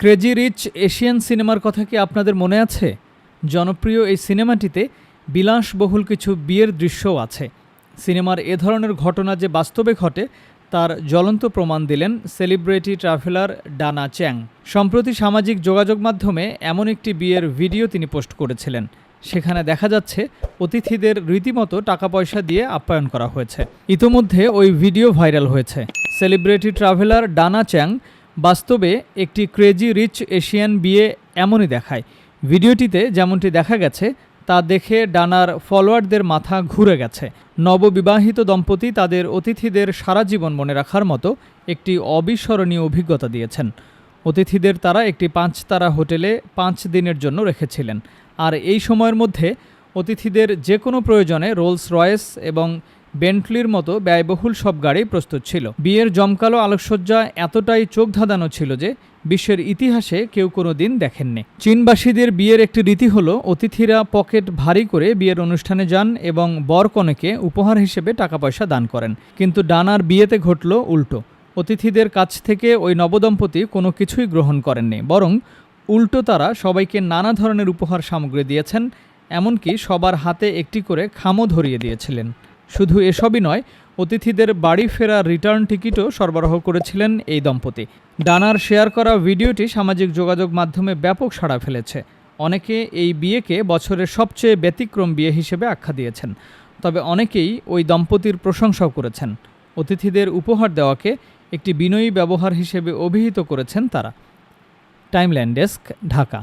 Crazy rich Asian সিনেমার কথা কি আপনাদের মনে আছে? জনপ্রিয় এই সিনেমাটিতে বিলাসবহুল কিছু বিয়ের দৃশ্যও আছে। সিনেমার এ ধরনের ঘটনা যে বাস্তবে ঘটে, তার জ্বলন্ত প্রমাণ দিলেন সেলিব্রিটি ট্রাভেলার ডানা চ্যাং সম্প্রতি সামাজিক যোগাযোগ মাধ্যমে এমন একটি বিয়ের ভিডিও তিনি পোস্ট করেছিলেন। সেখানে দেখা যাচ্ছে, অতিথিদের রীতিমতো টাকা পয়সা দিয়ে আপ্যায়ন করা হয়েছে। ইতোমধ্যে ওই ভিডিও ভাইরাল হয়েছে। সেলিব্রিটি ট্রাভেলার ডানা চ্যাং বাস্তবে একটি ক্রেজি রিচ এশিয়ান বিয়ে এমনই দেখায়। ভিডিওটিতে যেমনটি দেখা গেছে, তা দেখে ডানার ফলোয়ারদের মাথা ঘুরে গেছে। নববিবাহিত দম্পতি তাদের অতিথিদের সারা জীবন মনে রাখার মতো একটি অবিস্মরণীয় অভিজ্ঞতা দিয়েছেন। অতিথিদের তারা একটি পাঁচতারা হোটেলে পাঁচ দিনের জন্য রেখেছিলেন। আর এই সময়ের মধ্যে অতিথিদের যে কোনো প্রয়োজনে রোলস রয়েস এবং বেন্টলির মতো ব্যয়বহুল সব গাড়ি প্রস্তুত ছিল। বিয়ের জমকালো আলোকসজ্জা এতটাই চোখ ধাঁধানো ছিল যে বিশ্বের ইতিহাসে কেউ কোনো দিন দেখেননি। চীনবাসীদের বিয়ের একটি রীতি হলো, অতিথিরা পকেট ভারী করে বিয়ের অনুষ্ঠানে যান এবং বর কনেকে উপহার হিসেবে টাকা পয়সা দান করেন। কিন্তু ডানার বিয়েতে ঘটল উল্টো। অতিথিদের কাছ থেকে ওই নবদম্পতি কোনো কিছুই গ্রহণ করেননি, বরং উল্টো তারা সবাইকে নানা ধরনের উপহার সামগ্রী দিয়েছেন, এমনকি সবার হাতে একটি করে খামও ধরিয়ে দিয়েছিলেন। শুধু এসবই নয়, অতিথিদের বাড়ি ফেরার রিটার্ন টিকিটও সরবরাহ করেছিলেন এই দম্পতি। ডানার শেয়ার করা ভিডিওটি সামাজিক যোগাযোগ মাধ্যমে ব্যাপক সাড়া ফেলেছে। অনেকে এই বিয়েকে বছরের সবচেয়ে ব্যতিক্রম বিয়ে হিসেবে আখ্যা দিয়েছেন। তবে অনেকেই ওই দম্পতির প্রশংসাও করেছেন। অতিথিদের উপহার দেওয়াকে একটি বিনয়ী ব্যবহার হিসেবে অভিহিত করেছেন তারা। Timeline desk, Dhaka.